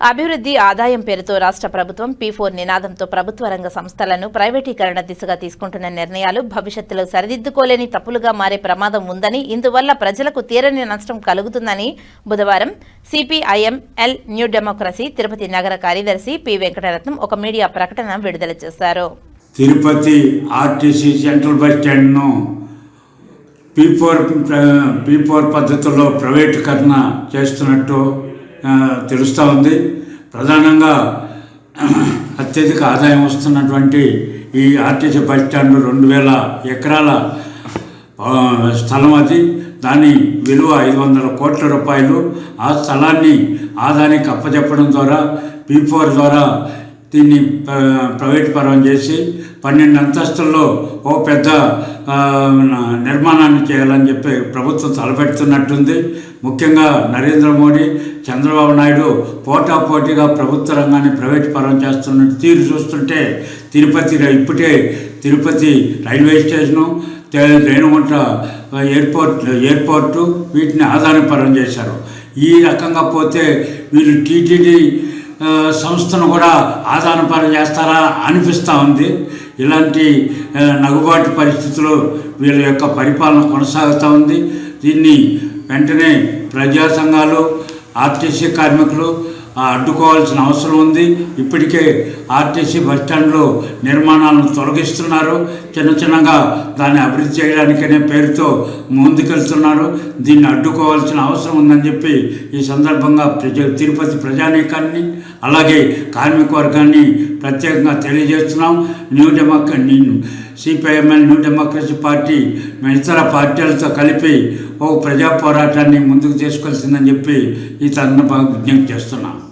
అభివృద్ధి ఆదాయం పేరుతో రాష్ట్ర ప్రభుత్వం పీ ఫోర్ నినాదంతో ప్రభుత్వ రంగ సంస్థలను ప్రైవేటీకరణ దిశగా తీసుకుంటున్న నిర్ణయాలు భవిష్యత్తులో సరిదిద్దుకోలేని తప్పులుగా మారే ప్రమాదం ఉందని ఇందువల్ల ప్రజలకు తీరని నష్టం కలుగుతుందని బుధవారం CPIM L New Democracy Tirupati నగర కార్యదర్శి పి వెంకటరత్నం ఒక మీడియా ప్రకటన విడుదల చేశారు. తిరుపతి ఆర్టీసీ సెంట్రల్ బస్ స్టాండ్ను పీ ఫోర్ పీ ఫోర్ పద్ధతిలో ప్రైవేటీకరణ చేస్తున్నట్టు తెలుస్తూ ఉంది. ప్రధానంగా అత్యధిక ఆదాయం వస్తున్నటువంటి ఈ ఆర్టీసీ బస్ స్టాండ్ రెండు వేల ఎకరాల స్థలం అది. దాని విలువ ఐదు వందల కోట్ల రూపాయలు. ఆ స్థలాన్ని ఆదానికి అప్పచెప్పడం ద్వారా పీ ఫోర్ ద్వారా దీన్ని ఆ, ప్రైవేట్ పరం చేసి పన్నెండు అంతస్తుల్లో ఓ పెద్ద నిర్మాణాన్ని చేయాలని చెప్పి ప్రభుత్వం తలపెడుతున్నట్టుంది. ముఖ్యంగా నరేంద్ర మోడీ చంద్రబాబు నాయుడు పోటాపోటీగా ప్రభుత్వ రంగాన్ని ప్రైవేట్ పరం చేస్తున్న తీరు చూస్తుంటే తిరుపతి ఇప్పుడే Tirupati railway station Renigunta airport airport వీటిని ఆదాయపరం చేశారు. ఈ రకంగా పోతే వీళ్ళు టీటీడీ సంస్థను కూడా ఆదానపాలు చేస్తారా అనిపిస్తూ ఉంది. ఇలాంటి నగబాటు నగుబాటు పరిస్థితులు వీళ్ళ యొక్క పరిపాలన కొనసాగుతూ ఉంది. దీన్ని వెంటనే ప్రజా సంఘాలు ఆర్టీసీ కార్మికులు అడ్డుకోవాల్సిన అవసరం ఉంది. ఇప్పటికే ఆర్టీసీ బస్టాండ్లో నిర్మాణాలను తొలగిస్తున్నారు. చిన్న చిన్నగా దాన్ని అభివృద్ధి చేయడానికనే పేరుతో ముందుకెళ్తున్నారు. దీన్ని అడ్డుకోవాల్సిన అవసరం ఉందని చెప్పి ఈ సందర్భంగా ప్రజ తిరుపతి ప్రజానీకాన్ని అలాగే కార్మిక వర్గాన్ని ప్రత్యేకంగా తెలియజేస్తున్నాం. న్యూ డెమోక్ర సిపిఐఎంఎల్ న్యూ డెమోక్రసీ పార్టీ ఇతర పార్టీలతో కలిపి ఓ ప్రజా పోరాటాన్ని ముందుకు తీసుకెళ్తుందని చెప్పి ఈ సందర్భంగా విజ్ఞప్తి చేస్తున్నాం.